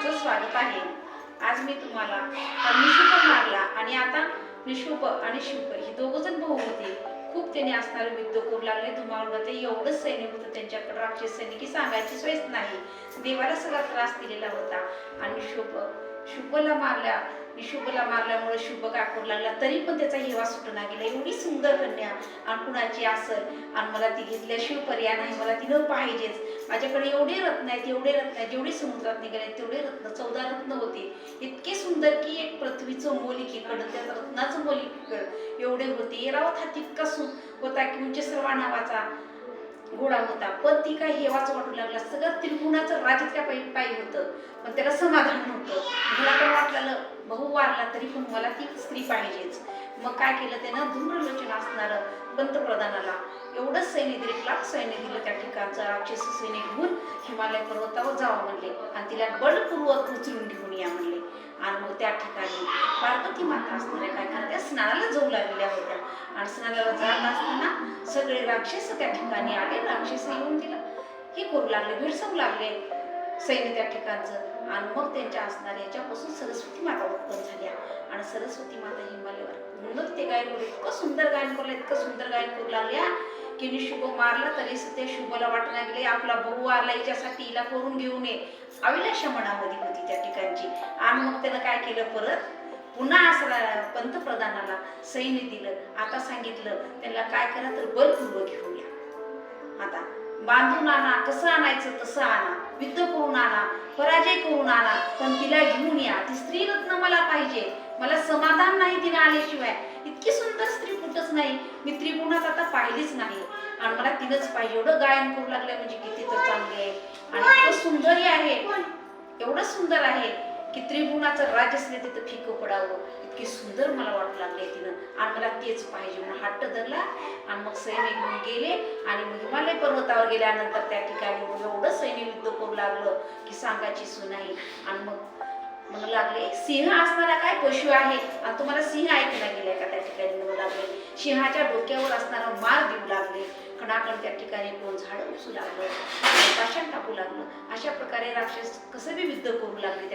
तुमचं स्वागत आहे. आज मी तुम्हाला हा निशुभ मारला आणि आता निशुभ आणि शुभ हे दोघंजण भाऊ होते. खूप त्याने असणारे युद्ध करू लागले. धुमावलं ते एवढंच सैनिक होतं त्यांच्याकडे. राक्षस सैनिक की सांगायची सोयच नाही. देवाला सगळा त्रास दिलेला होता. आणि शुभ शुभला मारल्या. शुभला मारल्यामुळे शुभ काकूर लागला. तरी पण त्याचा हेवा सुटना गेला. एवढी सुंदर कन्या आणि कुणाची असल आणि मला ती घेतल्याशिवाय पर्याय नाही. मला ती न पाहिजेच. माझ्याकडे एवढे रत्न आहेत एवढे रत्न आहेत. जेवढे समुद्रात निघाले तेवढे रत्न चौदा रत्न होते. इतके सुंदर की एक पृथ्वीचं मोल एकीकडं त्या रत्नाचं मोल एकीकडं. एवढे होते. एरावत हा तितका सु होता की म्हणजे सर्वा नावाचा घोडा होता. पण ती काय हेवाच वाटू लागला. सगळं त्रिगुणाचं राज्य त्या पायी पायी होतं. पण त्याला समाधान नव्हतं. मला पण वाटलेलं भाऊ वारला तरी पण मला ती स्त्री पाहिजेच. मग काय केलं त्यानं? धूम्रलोचन असणारं पंतप्रधानाला एवढं सैन्य दिले लाख सैन्य दिलं त्या ठिकाणचं राक्षस सैन्य घेऊन हिमालय पर्वतावर जावं म्हणले. आणि तिला बळपूर्वक उचलून घेऊन या म्हणले. आणि मग त्या ठिकाणी पार्वती माता असणाऱ्या काय करणार त्या स्नानाला जाऊ लागलेल्या होत्या. आणि स्नानाला जात असताना सगळे राक्षस त्या ठिकाणी आले. राक्षस येऊन तिला हे करू लागले. भेडसवू लागले सैन्य त्या ठिकाणचं. आणि मग त्यांच्या असणाऱ्या याच्यापासून सरस्वती माता उत्पन्न झाल्या. आणि सरस्वती माता हिमालयावर ते गायन करू. इतकं सुंदर गायन करलं इतकं सुंदर गायन करू लागल्या. की शुभ मारला तरी ते शुभला वाटण्या गेले आपला बहू आला याच्यासाठी हिला करून घेऊन ये. अविलाशा मनामध्ये होती त्या ठिकाणची. आणि मग त्यानं काय केलं परत? पुन्हा असं पंतप्रधानाला सैन्य दिलं आता सांगितलं त्यांना काय करा तर बलपूर्वक घेऊन या आता बांधून आणा कसं आणायचं तसं आणा युद्ध करून आणा पराजय करून आणा पण तिला घेऊन या. ती स्त्री रत्न मला पाहिजे. मला समाधान नाही तिने आल्याशिवाय. इतकी सुंदर स्त्री कुठंच नाही. मी त्रिगुणात आता पाहिलीच नाही. आणि मला तिनंच पाहिजे. एवढं गायन करू लागलं म्हणजे किती तर चांगले. आहे आणि इतकं सुंदरही आहे. एवढं सुंदर आहे. की त्रिगुणाचं राज्यसने तिथं फिकं पडावं. इतकी सुंदर मला वाटू लागले तिनं. आणि मला तेच पाहिजे. म्हणून हट्ट धरला आणि मग सैन्य घेऊन गेले आणि मग हिमालय पर्वतावर गेल्यानंतर त्या ठिकाणी मग एवढं सैन्य युद्ध करू लागलं की सांगायची सुनाई आणि मग मग लागले सिंह असणारा काय पशु आहे? आणि तुम्हाला सिंह ऐकला गेलाय का? त्या ठिकाणी म्हणू लागले. सिंहाच्या डोक्यावर असणारा मार देऊ लागले. कणाकण त्या ठिकाणी कोण झाड उपसू लागलं. पाषाण टाकू लागलं. अशा प्रकारे राक्षस कसं बी युद्ध करू लागले.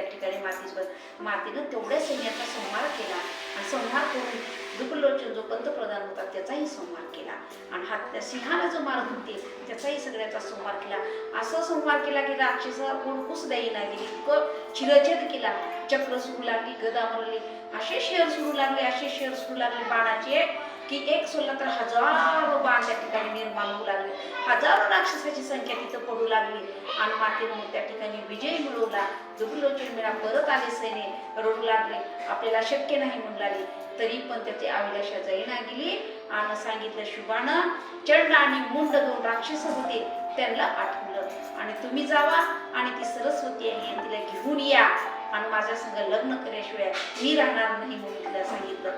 मातीवर. मातीनं तेवढ्या सैन्याचा संहार केला आणि संहार करून दुपलोचन जो पंतप्रधान होता त्याचाही संहार केला. आणि हा त्या सिंहाला जो मारत होते त्याचाही सगळ्याचा संहार केला. असा संहार केला की राक्षसा कोणकूस द्यायी नाही गेली इतकं चिरछेद केला. चक्र सुरू लागली गदा मरली. असे शेर सुरू लागले असे शेर सुरू लागले. बाणाचे की एक सोडला तर हजारो बाण त्या ठिकाणी निर्माण होऊ लागले. हजारो राक्षसाची संख्या तिथं पडू लागली. आणि मातेने त्या ठिकाणी विजय मिळवला दुर्लोचन मिळा परत आले सैने रडू लागले. आपल्याला शक्य नाही म्हणू लागले. तरी पण त्याची अभिलाषा जाईना गेली. आणि सांगितलं शुभानं. चंड आणि मुंड दोन राक्षस होते. त्यांना आठवलं. आणि तुम्ही जावा. आणि ती सरस्वती आहे. आणि तिला घेऊन या. आणि माझ्या संग लग्न केल्याशिवाय मी राहणार नाही. म्हणून तिला सांगितलं.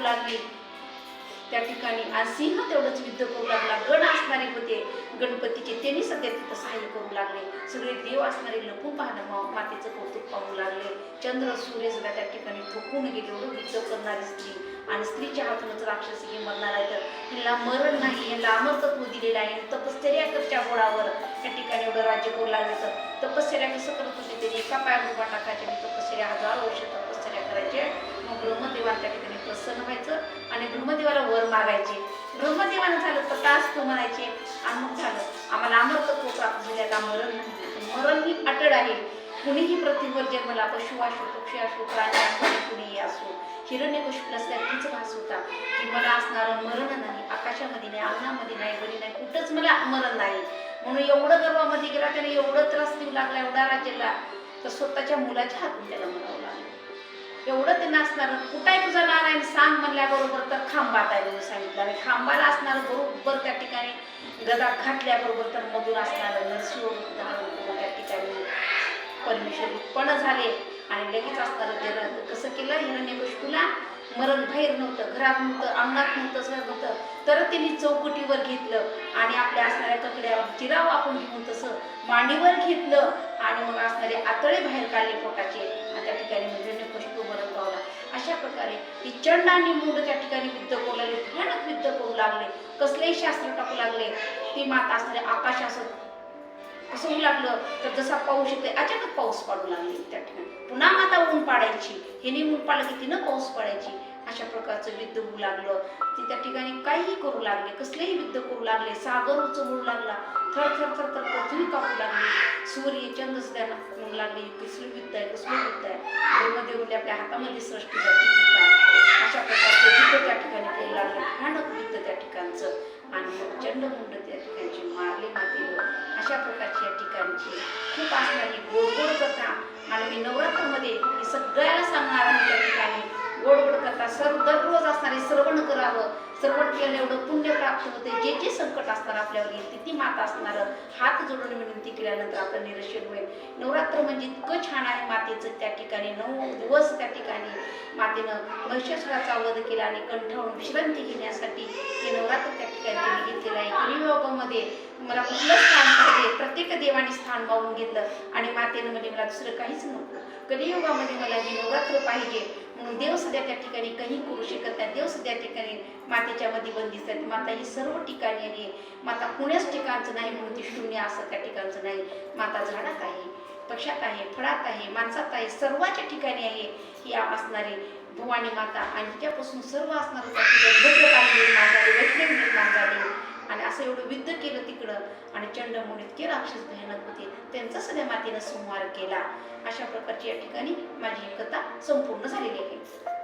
करू लागली. त्या ठिकाणी आज सिंह तेवढंच युद्ध करू लागला. गण असणारे होते. गणपतीचे त्यांनी सध्या तिथं सहाय्य करू लागले. सगळे देव असणारे लपून पाहणं मातेचं कौतुक पाहू लागले. चंद्र सूर्य सुद्धा त्या ठिकाणी ठोकून गेले. एवढं युद्ध करणारी स्त्री आणि स्त्रीच्या हातूनच राक्षसी हे मरणार आहे तर तिला मरण नाही. याला अमरतत्व दिलेलं आहे. तपश्चर्या करच्या गोळावर त्या ठिकाणी एवढं राज्य करू लागलं तर तपश्चर्या कसं करत होते? तरी एका पायावर उभा टाकायचे तपश्चर्या हजार वर्ष तपश्चर्या करायचे. मागायचे. ब्रह्मदेवानं झालं तर तास तो म्हणायचे? आणि मग झालं. आम्हाला अमरतत्व प्राप्त झालेला मरण नाही मरण ही अटळ आहे. कुणीही प्रतिवर जन्मला पशु असो पक्षी असो प्राणी असो कुणीही असो हिरण्य नसल्या तीच भास होता. की मला असणारं मरण नाही आकाशामध्ये नाही अंगणामध्ये नाही बरी नाही कुठंच मला मरण नाही. म्हणून एवढं गर्वामध्ये गेला त्याने एवढं त्रास देऊ लागला एवढा राज्याला तर स्वतःच्या मुलाच्या हातून त्याला म्हणावं लागलं एवढं ते असणार कुठं तुझा नारायण? सांग म्हणल्याबरोबर तर खांबात आहे सांगितलं. आणि खांबाला असणार बरोबर त्या ठिकाणी गदा घातल्याबरोबर तर मधून असणार नरसिंह त्या ठिकाणी परमेश्वर उत्पन्न झाले. आणि लगेच असणार जर कसं केलं हिरण्यकशिपूला मरण बाहेर नव्हतं घरात नव्हतं अंगणात नव्हतं सगळं नव्हतं. तर त्यांनी चौकटीवर घेतलं. आणि आपल्या असणाऱ्या कपड्यावर चिराव आपण घेऊन तसं मांडीवर घेतलं. आणि मग असणारे आतळे बाहेर काढले पोटाचे. आणि त्या ठिकाणी म्हणजे अशा प्रकारे ती चंड आणि मूड त्या ठिकाणी विद्ध करू लागले भयानक विद्ध करू लागले कसलेही शास्त्र टाकू लागले ती माता असणारे आकाश असं कसं होऊ लागलं. तर जसा पाऊस येते अचानक पाऊस पडू लागले त्या ठिकाणी. पुन्हा माता ऊन पाडायची. हे ऊन पाडलं की तिनं पाऊस पडायची. अशा प्रकारचं युद्ध होऊ लागलं. ती त्या ठिकाणी काहीही करू लागले कसलेही युद्ध करू लागले सागर उचलू लागला थर थर थर थर पृथ्वी कापू लागली सूर्य चंद्र सुद्धा म्हणू लागले कसलं युद्ध आहे कसलं युद्ध आहे. देवदेवने आपल्या हातामध्ये सृष्टी जाते काय? अशा प्रकारचं युद्ध त्या ठिकाणी करू लागले भयानक युद्ध त्या ठिकाणचं. आणि मग चंडमुंड त्या ठिकाणची मारले मातेवर. अशा प्रकारची या ठिकाणची खूप असणारी गोडगोड कथा सर्व दररोज असणारे श्रवण करावं. श्रवण केलं एवढं पुण्य प्राप्त होते. जे जे संकट असणार आपल्यावर येते ती ती माता असणार. हात जोडून विनंती केल्यानंतर आपलं निरशन होईल. नवरात्र म्हणजे इतकं छान आहे मातेचं. त्या ठिकाणी नऊ दिवस त्या ठिकाणी मातेनं महिषासुराचा वध केला आणि कंठावून विश्रांती घेण्यासाठी हे नवरात्र त्या ठिकाणी घेतलेलं आहे. कलियुगामध्ये मला कुठलंच प्रत्येक देवाने स्थान पाहून घेतलं आणि मातेनं म्हणजे मला दुसरं काहीच नको. कलियुगामध्ये मला हे नवरात्र पाहिजे. म्हणून देव सध्या त्या ठिकाणी काही करू शकत नाही. देव सध्या ठिकाणी मातेच्या मध्ये बंदिस्त आहेत. माता ही सर्व ठिकाणी आहे. माता पुण्याच ठिकाणचं नाही म्हणून ती शून्य असं त्या ठिकाणचं नाही. माता झाडात आहे पक्षात आहे फळात आहे माणसात आहे सर्वाच्या ठिकाणी आहे. ही असणारी भवानी माता आणि तिच्यापासून सर्व असणारं त्या ठिकाणी भद्रकाली निर्माण झाले वैष्णव निर्माण झाले आणि असं एवढं युद्ध केलं तिकडं इतके राक्षस भयानक होते. त्यांचा सध्या मातेनं संहार केला. अशा प्रकारची या ठिकाणी माझी एकता कथा संपूर्ण झालेली आहे.